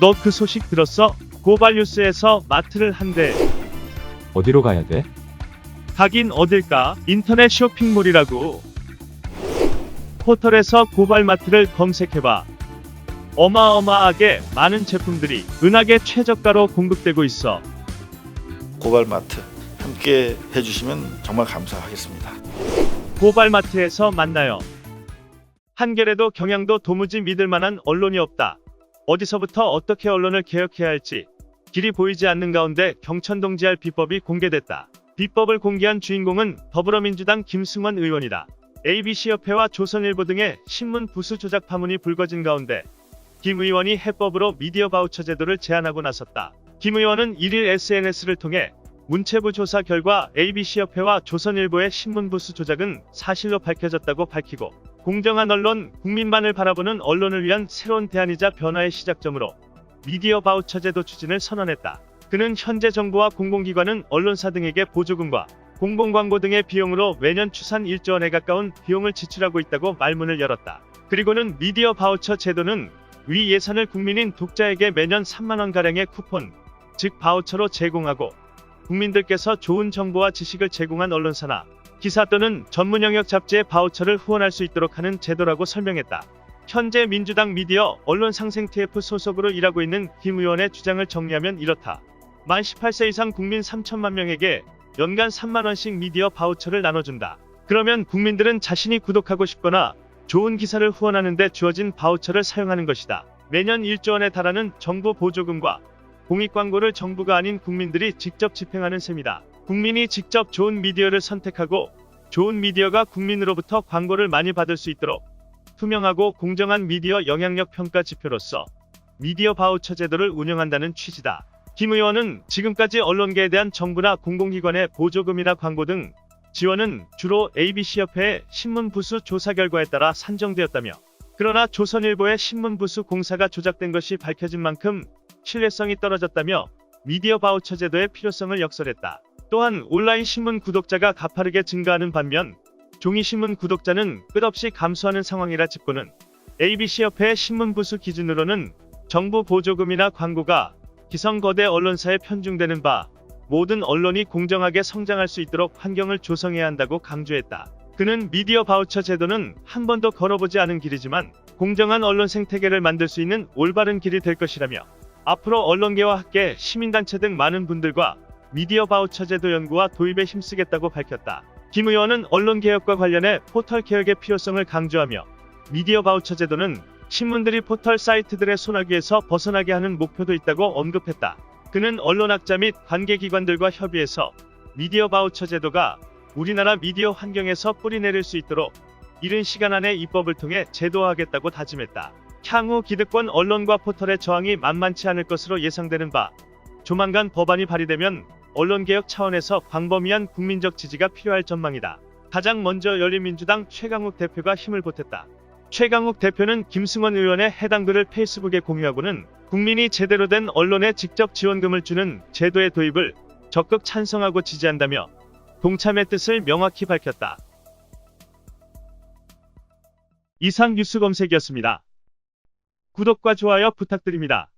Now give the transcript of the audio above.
너 그 소식 들었어? 고발뉴스에서 마트를 한대. 어디로 가야 돼? 가긴 어딜까? 인터넷 쇼핑몰이라고. 포털에서 고발마트를 검색해봐. 어마어마하게 많은 제품들이 은하계 최저가로 공급되고 있어. 고발마트 함께 해주시면 정말 감사하겠습니다. 고발마트에서 만나요. 한겨레도 경향도 도무지 믿을 만한 언론이 없다. 어디서부터 어떻게 언론을 개혁해야 할지 길이 보이지 않는 가운데 경천동 지할 비법이 공개됐다. 비법을 공개한 주인공은 더불어민주당 김승원 의원이다. ABC협회와 조선일보 등의 신문 부수 조작 파문이 불거진 가운데 김 의원이 해법으로 미디어 바우처 제도를 제안하고 나섰다. 김 의원은 1일 SNS를 통해 문체부 조사 결과 ABC협회와 조선일보의 신문 부수 조작은 사실로 밝혀졌다고 밝히고 공정한 언론, 국민만을 바라보는 언론을 위한 새로운 대안이자 변화의 시작점으로 미디어 바우처 제도 추진을 선언했다. 그는 현재 정부와 공공기관은 언론사 등에게 보조금과 공공광고 등의 비용으로 매년 추산 1조 원에 가까운 비용을 지출하고 있다고 말문을 열었다. 그리고는 미디어 바우처 제도는 위 예산을 국민인 독자에게 매년 3만원가량의 쿠폰, 즉 바우처로 제공하고 국민들께서 좋은 정보와 지식을 제공한 언론사나 기사 또는 전문 영역 잡지의 바우처를 후원할 수 있도록 하는 제도라고 설명했다. 현재 민주당 미디어 언론 상생 TF 소속으로 일하고 있는 김 의원의 주장을 정리하면 이렇다. 만 18세 이상 국민 3천만 명에게 연간 3만 원씩 미디어 바우처를 나눠준다. 그러면 국민들은 자신이 구독하고 싶거나 좋은 기사를 후원하는데 주어진 바우처를 사용하는 것이다. 매년 1조 원에 달하는 정부 보조금과 공익 광고를 정부가 아닌 국민들이 직접 집행하는 셈이다. 국민이 직접 좋은 미디어를 선택하고 좋은 미디어가 국민으로부터 광고를 많이 받을 수 있도록 투명하고 공정한 미디어 영향력 평가 지표로서 미디어 바우처 제도를 운영한다는 취지다. 김 의원은 지금까지 언론계에 대한 정부나 공공기관의 보조금이나 광고 등 지원은 주로 ABC협회의 신문부수 조사 결과에 따라 산정되었다며 그러나 조선일보의 신문부수 공사가 조작된 것이 밝혀진 만큼 신뢰성이 떨어졌다며 미디어 바우처 제도의 필요성을 역설했다. 또한 온라인 신문 구독자가 가파르게 증가하는 반면 종이신문 구독자는 끝없이 감소하는 상황이라 짚고는 ABC협회의 신문부수 기준으로는 정부 보조금이나 광고가 기성 거대 언론사에 편중되는 바 모든 언론이 공정하게 성장할 수 있도록 환경을 조성해야 한다고 강조했다. 그는 미디어 바우처 제도는 한 번도 걸어보지 않은 길이지만 공정한 언론 생태계를 만들 수 있는 올바른 길이 될 것이라며 앞으로 언론계와 학계, 시민단체 등 많은 분들과 미디어 바우처 제도 연구와 도입에 힘쓰겠다고 밝혔다. 김 의원은 언론 개혁과 관련해 포털 개혁의 필요성을 강조하며 미디어 바우처 제도는 신문들이 포털 사이트들의 소나기에서 벗어나게 하는 목표도 있다고 언급했다. 그는 언론학자 및 관계기관들과 협의해서 미디어 바우처 제도가 우리나라 미디어 환경에서 뿌리내릴 수 있도록 이른 시간 안에 입법을 통해 제도화하겠다고 다짐했다. 향후 기득권 언론과 포털의 저항이 만만치 않을 것으로 예상되는 바 조만간 법안이 발의되면 언론개혁 차원에서 광범위한 국민적 지지가 필요할 전망이다. 가장 먼저 열린민주당 최강욱 대표가 힘을 보탰다. 최강욱 대표는 김승원 의원의 해당 글을 페이스북에 공유하고는 국민이 제대로 된 언론에 직접 지원금을 주는 제도의 도입을 적극 찬성하고 지지한다며 동참의 뜻을 명확히 밝혔다. 이상 뉴스 검색이었습니다. 구독과 좋아요 부탁드립니다.